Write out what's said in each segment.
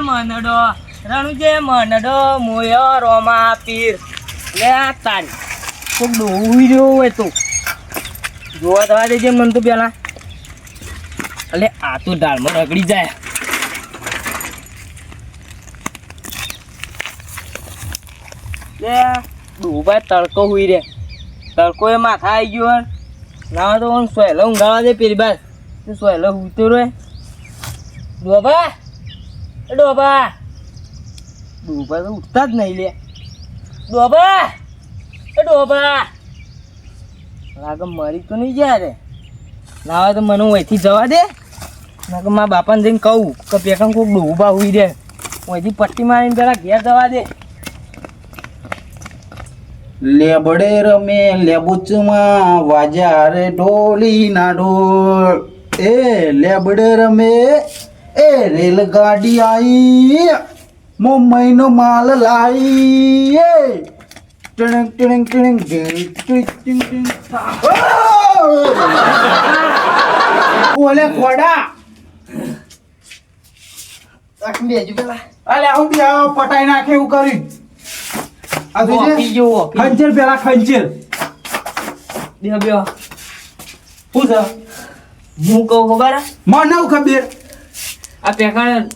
મનડો, રણુજે મનડો મોયો રોમા પીર. લે તારી કોક ડોહુઈ રહ્યો હોય તો. જોવા થવા દેજે મન તો પેલા. અલે, આ તો ડાળમાં રગડી જાય. લે ડોભાઈ તડકો હુઈ રે. તડકો એ માથા આવી ગયો. ના તો સોયલો ઊંઘાવા દે પેલી બાર. સોયલો હુતો રે એ ડોબા. ડોબા તો ઉઠતા જ નહીં લે. ડોબા. એ ડોબા. લાગે મરી તો નહીં જાય રે. ના તો મને અહીંથી જવા દે. ના મારા બાપાને જઈને કહું કે પેકન કોઈક ડોબા હોઈ દે અહીંથી પટ્ટી મારીને પેલા ઘેર જવા દે. લેબડે રમે લેબુચમાં વાજા રે ઢોલી ના ઢોલ એ લેબડે રમે એ રેલગાડી આઈ. મુંબઈનો માલ લાઈ. એ. ટીણિંગ ટીણિંગ ટીણિંગ. ટીણિંગ ઓલે ખોડા. બેજુ પેલા. અલે આવું બી આવો પટાઈ નાખે એવું કરી. આ જોજે. જો ખંચેર પેલા ખંચેર બે બે. છે? હું કહું ખબર? હે? મને ખબર. આ પેકણ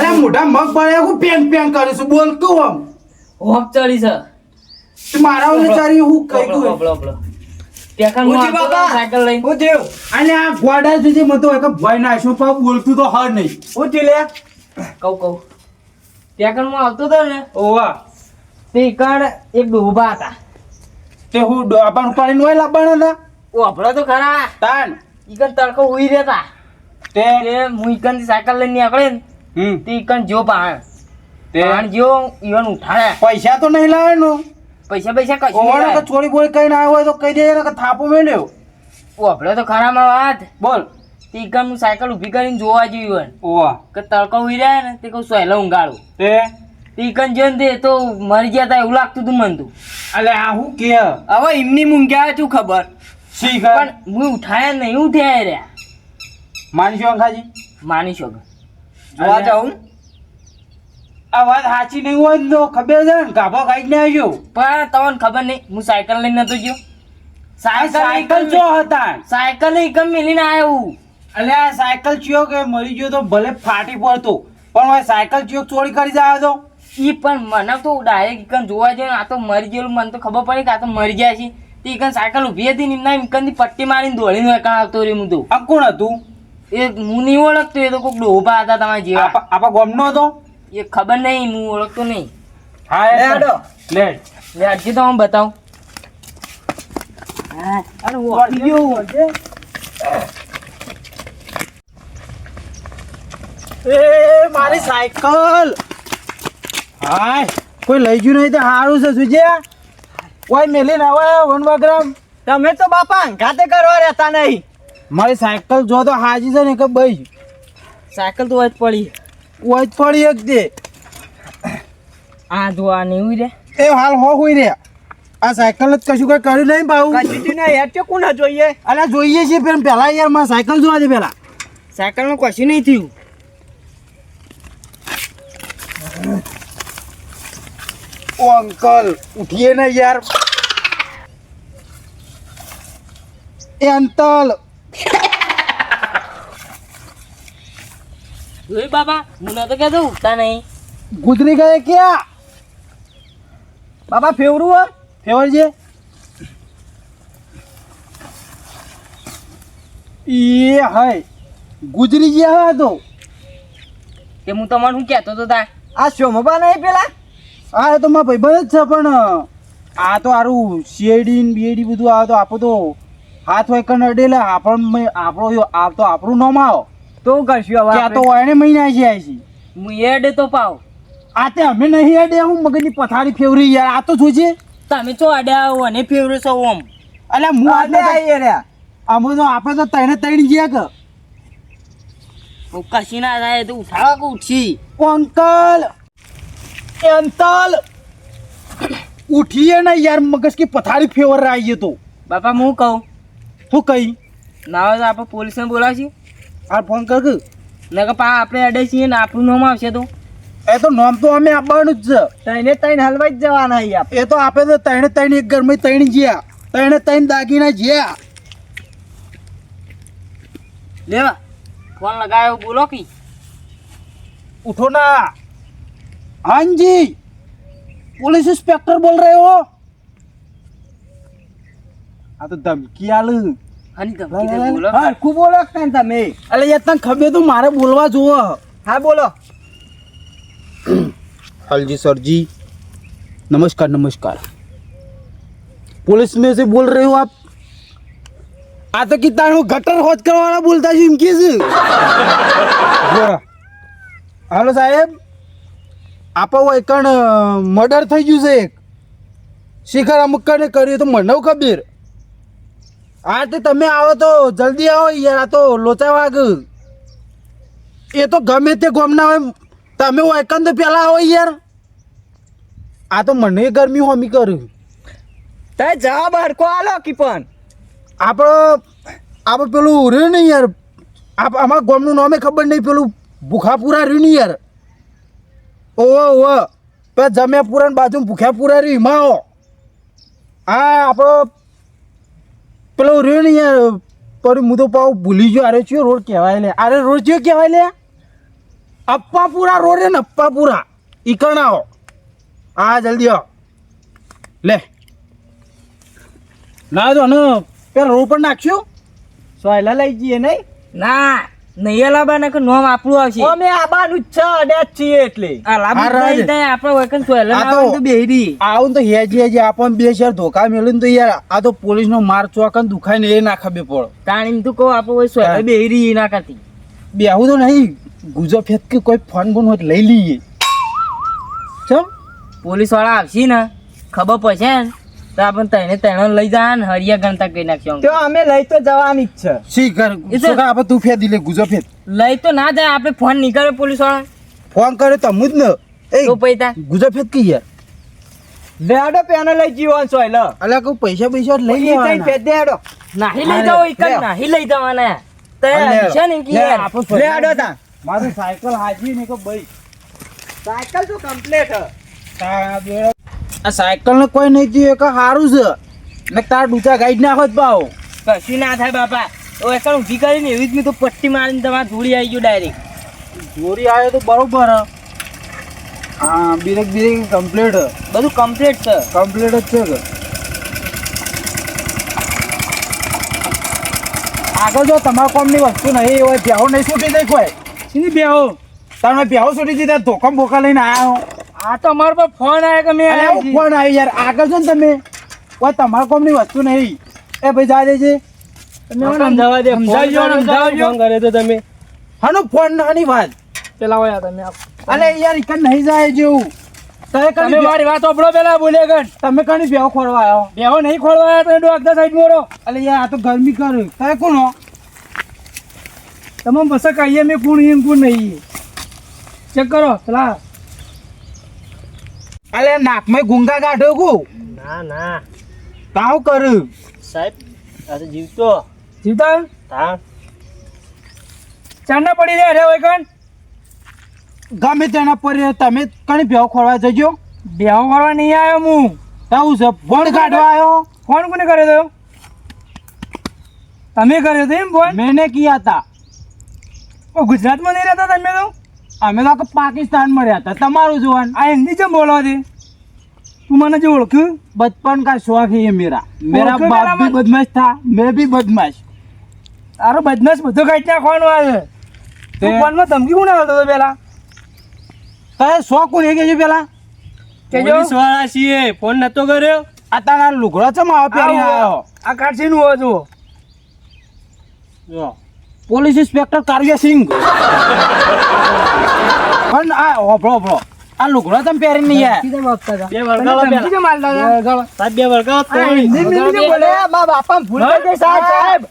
અરે મોટા મગ પડે હું પેન પેન કરીશું બોલતું આમ. હોપ ચડી છે. મારા ઓલે હું કહી દઉં. પેકણ હું બાપા. સાયકલ લઈને. હું થયું અને આ ગોડા જે મને એક ભય પણ બોલતું તો હર નહીં. હું લે. કહું કહું. પેકણ હું આવતો હતો ને ઓવા. તે કણ એક ડોબા હતા. તે હું આપણને ઉપાડીને હોય લાવવાના હતા? ઓભળો તો ખરા. તાન. ઈકન તડકો ઉઈ રહેતા. તે તે હું ઈકનથી સાયકલ લઈને નીકળે ને તે ઈકન જો પાણ તે પાણ જો ઈવન ઉઠાડે. પૈસા તો નહીં લાવે નો પૈસા પૈસા કશું નહીં કે ચોરી બોરી કઈ ના હોય તો કહી દે કે થાપો મેલ્યો ઓભળો તો ખરામાં વાત. બોલ. તે ઈકન હું સાયકલ ઊભી કરીને જોવા જોયું ઓવા. કે તડકો ઉઈ રહ્યા ને તે કહું સહેલો ઊંઘાડું. તે? તે ઈકન જોઈને તે તો મરી ગયા તા એવું લાગતું હતું મન તું. અલે આ હું કે? હવે એમની મૂંઘ્યા છું ખબર? શી પણ હું ઉઠાયા નહીં ઉઠ્યા રહ્યા. માનશો અંખાજી માની શકો જોવા જાઉં? આ વાત સાચી નહીં હોય તો ખબર છે ને ગાભો ખાઈ ને આવ્યો. પણ તમને ખબર નહીં હું સાયકલ લઈને નતો ગયો. સાયકલ જો હતા? સાયકલ એકમ મેલીને આવ્યો. હું અલે આ સાયકલ ચિયો કે મરી ગયો તો ભલે ફાટી પડતો પણ હવે સાયકલ ચિયો ચોરી કરી જાય તો? ઈ પણ મને તો ડાયરેક્ટ ઈકન જોવા જઈને આ તો મરી ગયેલું મને તો ખબર પડી કે આ તો મરી ગયા છે. તે એકન સાયકલ ઊભી હતી ને એમના ઈકનથી પટ્ટી મારીને દોડીને કાં આવતો રહ્યો હું તો. આ કોણ હતું? એ હું નહીં ઓળખતો એ તો કોઈક ડોભા હતા તમારા જેવા. આપા ગોમનો હતો? એ ખબર નહીં હું ઓળખતો નહીં. હા લે આડો. લે. લે આજે તો હું બતાવું. હા. અરે ઓળખી છે એ મારી સાયકલ. હાય કોઈ લઈ ગયું નહીં તો સારું છે સુજે કોઈ મેલી ના આવે વનવાગ્રામ? તમે તો બાપા અંગાતે કરવા રહેતા નહીં. મારી સાયકલ જો તો હાજી છે ને કે ભાઈ સાયકલ તો જ પડી. ઓય પડી એક દે. આ જો આ નહીં રે. એ હાલ હો હોઈ રે. આ સાયકલ જ કશું કઈ કર્યું નહીં ભાવ કશું ના યાર કે કોના જોઈએ? અલા જોઈએ છીએ પણ પહેલા યાર મારે સાયકલ જોવા દે પહેલા સાયકલનું કશું નહીં થયું. ઓ અંકલ ઉઠીએ ને યાર. એ અંતલ. જોઈ બાપા હું નતો કહેતો ઉઠતા નહીં. ગુજરી ગયે ક્યાં? બાપા ફેવરું હો ફેવર છે એ હાય ગુજરી ગયા હા તો. કે હું તમારે શું કહેતો તો તા આ શોમબા નહીં પેલા? હા એ તો મારા ભાઈબંધ જ છે પણ આ તો આરું શેરડી ને બીએડી બધું આવે તો આપો તો હાથ હોય કન અડેલા આપણ આપણો આ તો આપણું નામ આવો. તો કરશું હવે આ તો એને મહિના છે. આઈ હું એડ તો પાવ. આ તે અમે નહીં અડે હું મગજની પથારી ફેવરી યાર. આ તો જોજે તમે તો અડ્યા અને ફેવરી છો ઓમ. અલે હું આટલે રહ્યા અમે તો આપણે તો તૈણે તૈણ ગયા કે. કશી ના થાય તો ઉઠાવા કે ઉઠી. અંકલ એ અંતલ ઉઠીએ ને યાર મગજ કે પથારી ફેવર આવીએ તો. બાપા હું કહું. હું કઈ ના આપણે પોલીસને બોલાવશી. આ ફોન કર નકર પા આપણે અડે છીએ ને આપણું નામ આવશે તો. એ તો નોમ તો અમે આપવાનું જ છે. તઈને તઈને હલવાઈ જ જવાના અહીંયા એ તો આપે તો તઈને તઈને એક ગરમી તઈને જ્યા. તૈને તઈને દાગીના જ્યા. લેવા. ફોન લગાયો બોલો કી ઉઠો ના. હાજી. પોલીસ ઇન્સ્પેક્ટર બોલ રહ્યો. આ તો ધમકી આલું. હરખું બોલો કાન તમે અલે યાર તને ખબર તો મારે બોલવા જોવો હા બોલો हाँ जी सर जी नमस्कार नमस्कार पुलिस में से बोल रहे हो आप આ તો કિતા હું ગટર હોજ કરવાવાળા બોલતા છું એમ કે છે બોરા હાલો સાહેબ આપો એકણ મર્ડર થઈ ગયું છે એક શિખર અમુક કને કર્યું તો મને ખબર હા તે તમે આવો તો જલ્દી આવો યાર આ તો લોચા વાઘ. એ તો ગમે તે ગોમના હોય તમે એકંદ પેલા આવો યાર. આ તો મને ગરમી હોમી કર્યું તે જવાબ હરખો આલો કી પણ આપણો આપણે પેલું રહ્યું ને યાર. આપ અમારા ગોમનું નામે ખબર નહીં પેલું ભૂખાપુરા રહ્યું ને યાર. ઓહો ઓહો. પેલા જમ્યાપુરા બાજુ ભૂખ્યાપુરા રહ્યું એમાં આવો. હા આપણો પેલો રહ્યો ને યાર, પર હું પાઉં ભૂલી ગયો, અરે ચિયો રોડ કહેવાય લે. અરે રોડ ચિયો કહેવાય લે? અપ્પાપુરા રોડ છે ને, અપ્પાપુરા. ઈકણ આવો હા, જલ્દી આવો. લે. ના જો ને, પેલા રોડ પર નાખ્યું સોયલા લઈ જઈએ નહીં? ના. નહીં નકર નામ આપણું આવશે? અમે આબાનું જ છે અડે છીએ એટલે. આ લાંબુ. આપણે વકન તો- તો બેહરી આવું તો હેજી હેજી આપણને બે શેર ધોકા મેળવીને તો યાર આ તો પોલીસનો માર ચોકન દુખાય ને એ ના ખબે પડે તાણી તું કહો આપણે કોઈ સોયલા હા. ના કરતી. બેહું તો નહીં ગુજો ફેત કે કોઈ ફોન બોન હોય લઈ લઈએ. ચમ. પોલીસવાળા આવશે ને ખબર પડશે ને? તો આપણે તને તને લઈ જા ને હરિયા ગણતા કરી નાખ્યો. તો અમે લઈ તો જવાની જ છે. શી કર? તો- શું આપણે તું ફેદી લે ગુજો ફેદ લઈ તો ના જાય આપણે ફોન નીકળે પોલીસવાળા ફોન કરે તો મુજ જ ને. એ તો પૈતા ગુજો ફેદ કી યાર? લેડો પેને લઈ જીવન સોયલા અલા કોઈ પૈસા પૈસા લઈ લેવાના. ફેદ દેડો નાહી લઈ જાવ એક. નાહી લઈ જવાના. તે છે ને કે યાર આપણે લેડો તા. મારું સાયકલ હાજી ને કો ભાઈ સાયકલ તો કમ્પ્લીટ હ આ સાયકલ ને કોઈ નહીં જીવે કે સારું છે. ને તાર ડૂચા ગાઈડ નાખો જ પાવ કશું ના થાય બાપા. તો એક ઊભી કરીને એવી જ મેં તો પટ્ટી મારીને તમારે ધૂળી આવી ગયો ડાયરેક્ટ ધૂળી આવ્યો તો બરોબર હ. બિરેક બિરેક કમ્પ્લીટ બધું કમ્પ્લીટ છે. કમ્પ્લીટ જ છે આગળ જો તમારા કોમની વસ્તુ નહીં હોય બેહો નહીં છૂટી દઈ કોઈ. સીની બેહો તમે બેહો છૂટી દીધા ધોકમ બોકા લઈને આવ્યા આ તો અમારા પર ફોન આવ્યો કે મેં આવ્યા. ફોન આવી યાર. આગળ છો ને તમે? કોઈ તમારા કોમની વસ્તુ નહીં. એ ભાઈ જા દેજે. તમે મને સમજાવવા દે સમજાવજો. સમજાવજો. ફોન કરે તો તમે. હાનો ફોન નાની વાત. પેલા હોય તમે અરે યાર ઇકન નહીં જાય જેવું. તમે તમે કણી મારી વાત ઓપડો પેલા બોલે ગણ તમે કણી બેહો ખોરવા આવ્યો બેહો નહીં ખોલવા તમે ડોક્ટર સાઈડ મોરો. અરે યાર આ તો ગરમી કરે. તમે કોનો તમે બસ કહીએ મેં કોણ એમ કોણ નહીં. ચેક કરો પેલા. અલે નાકમાં ગુંગા ગાઢો કુ ના ના. તાવ કરું. સાહેબ આ તો જીવતો. જીવતા? હા ચાંદા પડી રહ્યા રે વૈકન ગમે તેના પર તમે કણી ભેવ ખોરવા જજો. ભેવ ખોરવા નહીં આવ્યો હું. તાવું છે ફોન કાઢવા આવ્યો. ફોન કોને કર્યો તો? તમે કર્યો તો એમ ફોન મેને કિયા હતા ઓ ગુજરાતમાં નહીં રહેતા તમે તો? અમે તો પાકિસ્તાનમાં રહ્યા હતા. તમારું જોવાનું. આ હિન્દી જેમ બોલવાથી તું મને જે ઓળખ્યું બચપન કા શોખ હે મેરા. મેરા બાપ ભી બદમાશ થા મેં ભી બદમાશ. તારો બદમાશ બધો કાઢી નાખવાનો આવે. તું ફોનમાં ધમકી કોણ આવતો હતો પેલા? તારે શોખ કોણ એ કહેજો પેલા? કેજો સોળા છીએ ફોન નતો કર્યો. આ તારા લુગડો ચમ આવો પહેરી આવ્યો? આ કાઢશી નું જો. પોલીસ ઇન્સ્પેક્ટર કાવ્ય સિંઘ પણ આ હોભળો હોભળો આ લુગડો તમે પહેરી નહીં આવ્યા? બે હતા? સાહેબ બે કેમ બોલે? મા બાપા ભૂલ થઈ ગઈ સાહેબ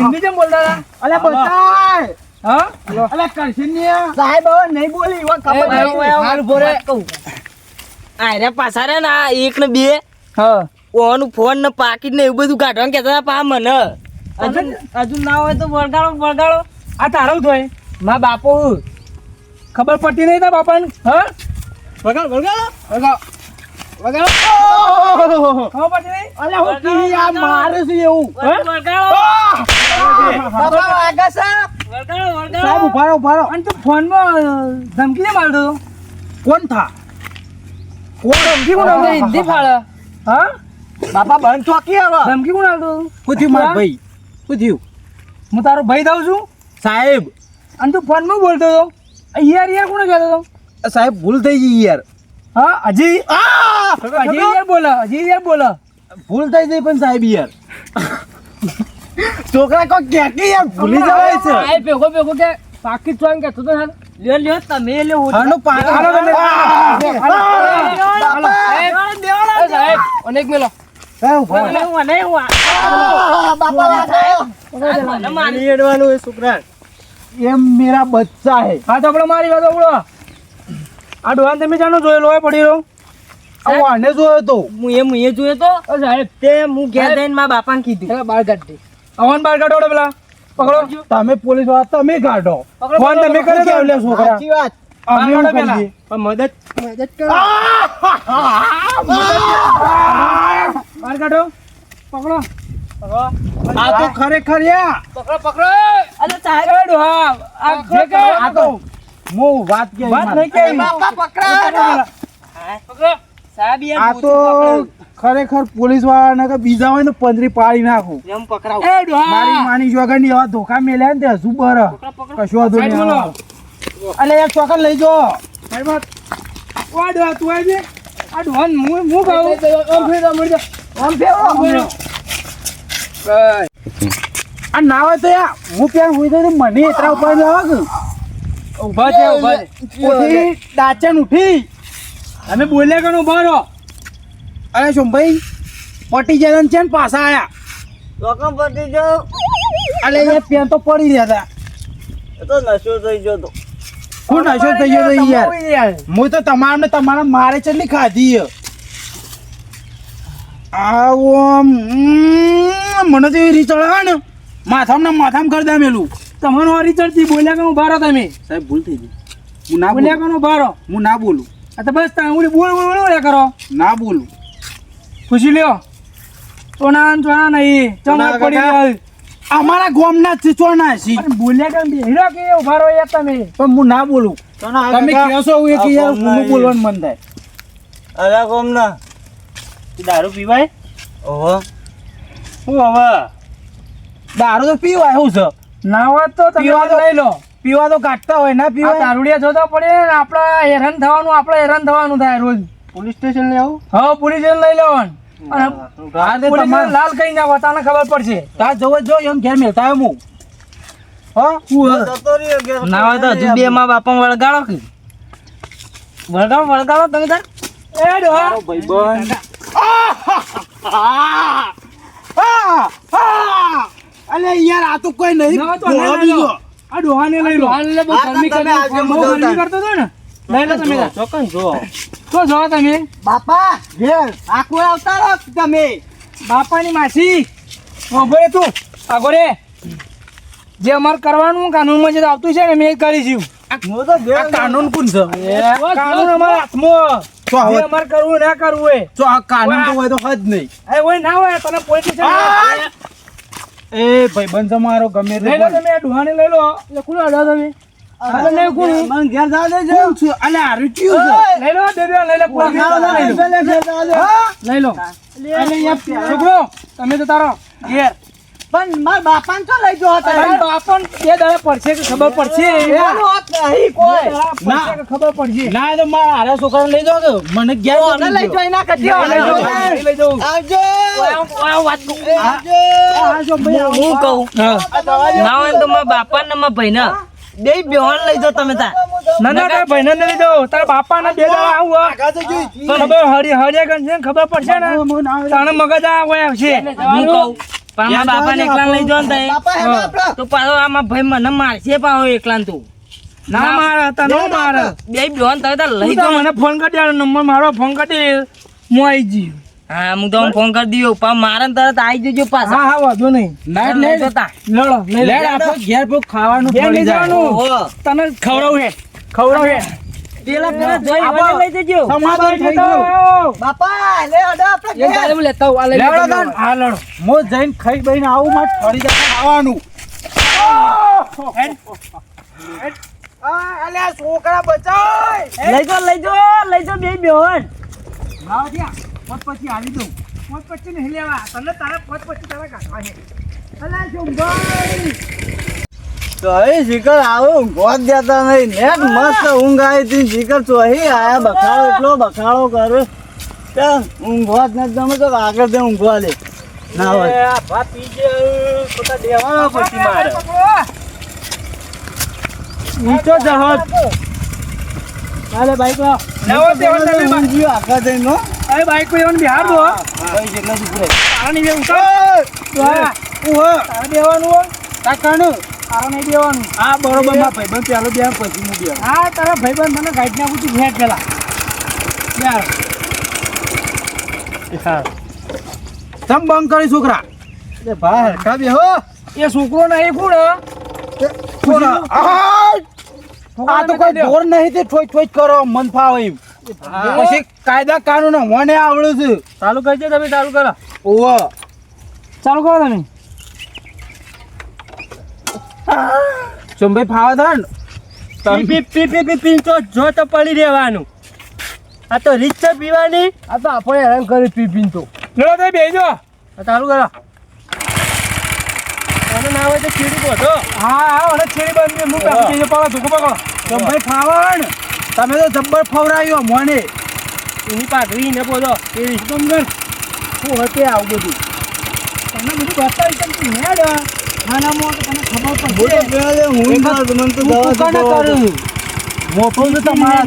હિન્દી કેમ બોલતા? બોલતા હતા? અલે બતાય. હા? અલે કરશે નહીં સાહેબ હવે નહીં બોલી એવા કપડ એ, નથી. એ, એ, ઊભો રે. આ રે પાછા રે ને આ એક ને બે. હા. ઓનું ફોન ને પાકીટ ને એવું બધું કાઢવાનું કહેતા હતા પા મને. હજુ ના હોય તો વળગાડો વળગાડો. આ તારો જ હોય. મા બાપો ખબર પડતી નહીં તા બાપાને? હા? વગાડ વગાડ. વગાડ. વગાડ. ખબર પડતી નહીં? અલે હું કી આ મારે છે એવું. વળગાડો બાપા વાગા સાહેબ અને તું ફોનમાં ધમકી ને મારતો? કોણ થા? કોણ ધમકી કોણ હિન્દી ફાળો હા બાપા બંધ ચોકી હવે. ધમકી કોણ આવતો થયું ભાઈ. શું થયું હું તારો ભાઈ થાઉં છું? સાહેબ. અને તું ફોનમાં બોલતો હતો? યાર યાર કોને કહેતો હતો? સાહેબ ભૂલ થઈ ગઈ યાર. હા હજી? હજી યાર બોલો હજી યાર બોલો. ભૂલ થઈ ગઈ પણ સાહેબ યાર. છોકરા કોઈ ક્યાંકી યાર ભૂલી જવાય છે. આ ભેગો ભેગો કે પાકિસ્તાન કે તો હાલ. લ્યો લ્યો તમે લ્યો હું આનું હાલો તમે. હાલો. એ સાહેબ અનેક મેલો. એમ મેરા બચ્ચા હે. હા તો મારી વાત સાંભળો આ ડોહાન તમે જાણો જોયેલો હોય પડી રહ્યો આને જોયો તો. હું એ હું એ જોયો તો? સાહેબ તે હું ઘેર જઈને મારા બાપાને કીધું. બાર કાઢી અવન બાર કાઢો પેલા પકડો. તમે પોલીસવાળા તમે કાઢો. ફોન તમે? કેવલે છોકરા. વાત. અમે કાઢો શું પેલા. કરીએ? પણ મદદ મદદ કરો. બાર કાઢો. પકડો. આ તો ખરેખર પકડો પકડો. અરે સાહેબ એ આ જે કે આ તો હું વાત કે વાત નહીં કે પકડો સાહેબ યાર આ તો ખરેખર પોલીસ વાળાને કે બીજા હોય ને પંદરી પાડી નાખું. એમ પકડાવ. મારી માની જોગર હવે એવા ધોકા મેલ્યા ને તે હજુ બર કશું વાંધો નહીં. અલે એક ચોકર લઈ જો. સાઈડમાં. ઓ આ તું આજે આ ડોન હું હું કહું ઓમ ફેરવો, મળી જા. ઓમ ફેરવો. આ ના હોય તો યા હું ક્યાં હોય તો મને એટલા ઉપર જવા કે. ઊભા છે ઊભા ઉઠી દાચન ઉઠી. અમે બોલ્યા કનો રહો. અરે શુંભાઈ પટી જાય છે ને પાછા આયા. લોકમ પતી જો અલે એ પેન તો પડી રહ્યા હતા. તો નશો થઈ ગયો તો. હું નશો થઈ ગયો યાર? હું તો તમારને તમારા મારે ચટલી ખાધી આવો મને તો એવી રીત ચડે ને માથામાં ને માથામાં કરી દે મેલું. તમારો વારી બોલ્યા બોલ્યા હું બારો તમે? સાહેબ ભૂલ થઈ ગઈ. હું ના બોલ્યા કે કનો બારો હું ના બોલું. આ તો બસ તાંગુડી બોલ બોલ બોલ બોલ્યા કરો. ના બોલું. પૂછી લ્યો. સોના ને સોના નહીં. સોના પડી જાય અમારા ગામના ના છે છે બોલ્યા કેમ હીરો કે ઊભા રહો યાર તમે? પણ હું ના બોલું. તમે કહેશો એવું કે યાર હું બોલવાનું મન થાય. અલા કોમ ના દારૂ પીવાય? ઓહો. શું હવે? દારૂ તો પીવાય શું છે. ના હોય તો તમે પીવા તો- લઈ લો. પીવા તો કાઢતા હોય ના પીવા દારૂડિયા જોતા પડે ને આપણે હેરાન થવાનું આપણે હેરાન થવાનું થાય રોજ. પોલીસ સ્ટેશન લઈ આવું? હા પોલીસ સ્ટેશન લઈ લેવાનું. લાલ કઈ ના વતાને ખબર પડશે. તાર જવો જ એમ ઘેર મેલતા હું? ના હોય તો હજુ બે માં બાપા વળગાડો કે. વળગાડો વળગાડો તમે તાર. એ અલે યાર આ તો કોઈ નહીં. આ ડોહાને લઈ લો. ગરમી કરતો હતો ને. લઈ લો તમે. ચોકન જો તો જો તમે. બાપા ઘેર આખું આવતા રહો તમે. બાપાની માસી. ઓભરે તું આગોરે જે અમારે કરવાનું કાનૂનમાં જે આવતું છે ને મેં એ કરીશું આ કાનૂન કોણ છે? કાનૂન અમારા હાથમાં. અમારે કરવું ના કરવું હોય. તો આ કાનૂન તો હોય તો હદ નહીં. એ હોય ના હોય તને પોલીસ એ ભાઈબંધ મારો ગમે તે લઈ લો તમે આ ડુહાને લઈ લો. એટલે કોણ અડા તમે. કોણ છે? અલે છે? લઈ લો બે બે લઈ લો પોલીસ લઈ લો. લઈ લો. અલે યાર છોકરો તમે તો તારો ઘેર. પણ મારા બાપાને તો લઈ જો તારા બાપાને બે દાડા પડશે કે ખબર પડશે? બે દાડા પડશે કે ખબર પડશે? ના તો મારા હારા છોકરાને લઈ જાઓ કે મને ઘેર લઈ લઈ. હું કહું? ના હોય તો મારા બાપા ને મારા ભાઈ ના બે બેહોન લઈ જાઓ તમે તા. ના ના તારા ભાઈને લઈ દો તારા બાપાના બે દાડા આવું હો. ખબર હરી હરિયા છે ને ખબર પડશે ને? તાણે મગજ આ હોય આવશે હું કહું પણ મારા બાપા ને એકલા લઈ જો ને તો પાછો આમાં ભાઈ મને મારશે પાછો એકલા તું. ના મારે તને ન મારે. બે બેહોન તારે તાર લઈ તું મને ફોન કરી દે નંબર મારો ફોન કરી દે. હું આવી જઈ હા હું તમને ફોન કરી દઉં પણ મારે તરત આવી જજો પાછા. હા હા વાંધો નહીં. લાઈટ લઈ જતા. લડો લેડ આપો ઘેર પર ખાવાનું ઘેર લઈ. જવાનું. તને ખવડાવ હે. ખવડાવ હે. પેલા પેલા જઈ આવો લઈ જજો. સમાધાન થઈ ગયો. બાપા લે અડો આપણે ઘેર. ગાડી હું લેતા આવું. આ લઈ લેડો હા લડો. મો જઈને ખાઈ બઈને આવું માં ફરી જતા ખાવાનું. આ અલ્યા છોકરા બચાય લઈ જો લઈ જો લઈ જો બે બેન લાવો ત્યાં. પોત પછી આવી દઉં. પોત પછી નહીં લેવા. તને તારા પોત પછી તારા કાઢવા છે. અલા જુંભાઈ તો હવે શિખર આવો ઊંઘવા જ દેતા નહીં. નેટ મસ્ત ઊંઘ આવી હતી. શિખર તો અહીં આયા બખાડો એટલો બખાડો કરે. ત્યાં ઊંઘવા જ નથી તમે તો આગળ તે ઊંઘવા ના હોય. આ ભાત પી દેવાનો પછી મારે. ઊંચો જહાજ. હાલે બાઈક લાવ તમે ઊંઘ્યું જઈને હો. બાઈક પર એવાનું બિહાર દો ભાઈ જેટલા સુપરે. તારા નહીં બે ઉતાર. તો હા તારા બેવાનું હો. કાકાનું. તારા નહીં બેવાનું આ બરોબરમાં ભાઈબંધ પેલો બે પછી હું બે હા તારા ભાઈબંધ મને ગાઈડ ના પૂછું ફેંક પેલા. યાર તમ બંધ કરી છોકરા. એ ભાઈ હરખા બે હો? એ છોકરો. નહીં કોણ આ તો કોઈ દોર નહીં તે ઠોઈ ઠોચ કરો મન ફાવે એમ. પછી કાયદા કાનૂન મને આવડું છે. ચાલુ કરજો તમે ચાલુ કરો. ઓવો ચાલુ કરો તમે. ચંભાઈ ફાવે થાય ને? પી પી પી પી પી તો જો તો પડી રહેવાનું. આ તો રીત છે પીવાની. આ તો આપણે હેરાન કરી પી પીને તો. લો તમે બેજો ચાલુ કરો. અને ના હોય તો ચીડી બોધો હા હા મને છેડી બંધ હું કાપી દેજો પાડો ધોકો પકડો ચંભાઈ ફાવે ને? તમે તો જબ્બર ફવરાયો મને. એની પાઘડી ને બોલો. એ ગમગન શું હશે આવું બધું. તમને બધું બતાવી કેમ તું હેડ. ખાનામાં તો તને ખબર બોલો પડશે પેલા ઊંઘ ના તો તો હું દવા તું તો કરું. મોટો તો તમારા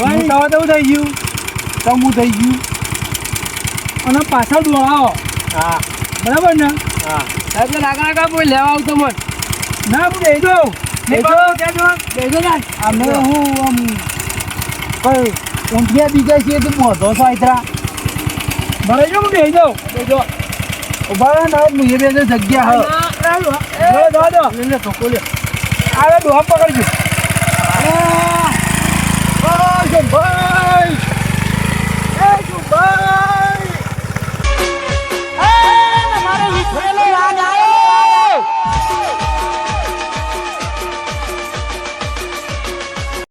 હું દવા દઉં થઈ ગયું. તમું થઈ ગયું. અને પાછળ દોડાવો. હા. બરાબર ને? હા. સાહેબ આગળ આગળ કોઈ લેવા આવતો મત ના હું દઈ દઉં. દો. બેજો ના. અમે હું આમ કોઈ ઊંધિયા બીજા છીએ તો મોઢો છો આયતરા. ભરાઈ જો બે દઈ દઉં બેજો ઊભા ને હું એ બે જગ્યા હ. દો દો લે લે તો કોલે આ ડોહા પકડજો.